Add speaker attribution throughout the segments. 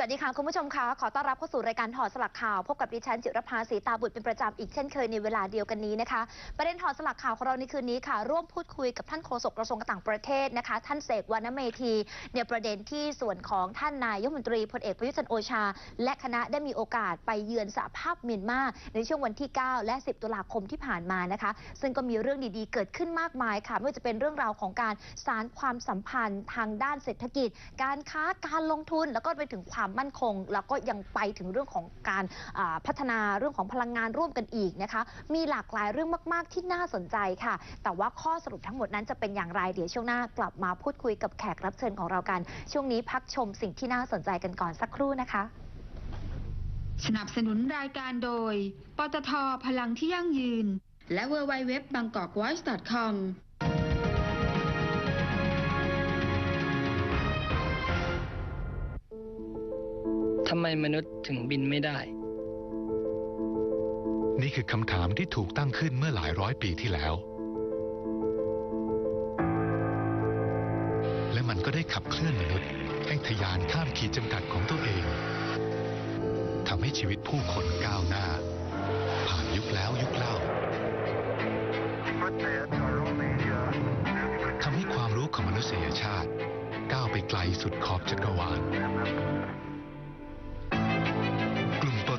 Speaker 1: วัสดีค่ะคุณผู้ชมคะขอต้อนรับเข้าสู่รายการถอดสลักข่าว พบกับดิฉันจิรภาสีตาบุตรเป็นประจำอีกเช่นเคยในเวลาเดียวกันนี้นะคะ ประเด็นถอดสลักข่าวของเราในคืนนี้ค่ะ ร่วมพูดคุยกับท่านโฆษกกระทรวงการต่างประเทศนะคะ ท่านเสกวรรณเมธีในประเด็นที่ส่วนของท่านนายกมนตรีพลเอกประยุทธ์จันโอชา และคณะได้มีโอกาสไปเยือนสหภาพเมียนมาในช่วงวันที่ 9 และ 10 ตุลาคมที่ผ่านมานะคะ ซึ่งก็มีเรื่องดีๆ เกิดขึ้นมากมายค่ะไม่ว่าจะเป็นเรื่องราวของการสารความสัมพันธ์ทางด้านเศรษฐกิจ การค้าการลงทุนแล้วก็ไปถึงความมั่นคง แล้วก็ยังไปถึงเรื่องของการพัฒนาเรื่องของพลังงานร่วมกันอีกนะคะ มีหลากหลายเรื่องมาก ๆ ที่น่าสนใจค่ะ แต่ว่าข้อสรุปทั้งหมดนั้นจะเป็นอย่างไรเดี๋ยวช่วงหน้ากลับมาพูดคุยกับแขกรับเชิญของเรากัน ช่วงนี้พักชมสิ่งที่น่าสนใจกันก่อนสักครู่นะคะ
Speaker 2: สนับสนุนรายการโดย ปตทพลังที่ยั่งยืน และ w w w b a n g k o k v o i c e c o m
Speaker 3: ทำไมมนุษย์ถึงบินไม่ได้
Speaker 4: นี่คือคำถามที่ถูกตั้งขึ้นเมื่อหลายร้อยปีที่แล้ว และมันก็ได้ขับเคลื่อนมนุษย์ ให้ทยานข้ามขีดจำกัดของตัวเองทำให้ชีวิตผู้คนก้าวหน้า ผ่านยุคแล้วยุคเล่าทำให้ความรู้ของมนุษยชาติ ก้าวไปไกลสุดขอบจักรวาล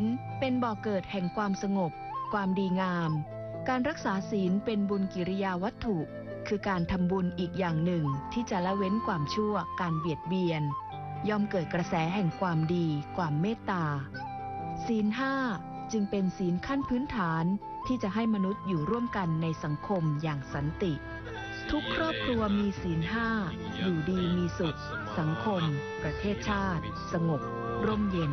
Speaker 5: ลเป็นบ่อกเกิดแห่งความสงบ ความดีงาม การรักษาศีลเป็นบุญกิริยาวัตถุ คือการทำบุญอีกอย่างหนึ่งที่จะละเว้นความชั่ว การเบียดเบียน ย่อมเกิดกระแสแห่งความดี ความเมตตา ศีลห้าจึงเป็นศีลขั้นพื้นฐานที่จะให้มนุษย์อยู่ร่วมกันในสังคมอย่างสันติ ทุกครอบครัวมีศีลห้าอยู่ดีมีสุข สังคม ประเทศชาติ สงบ ร่มเย็น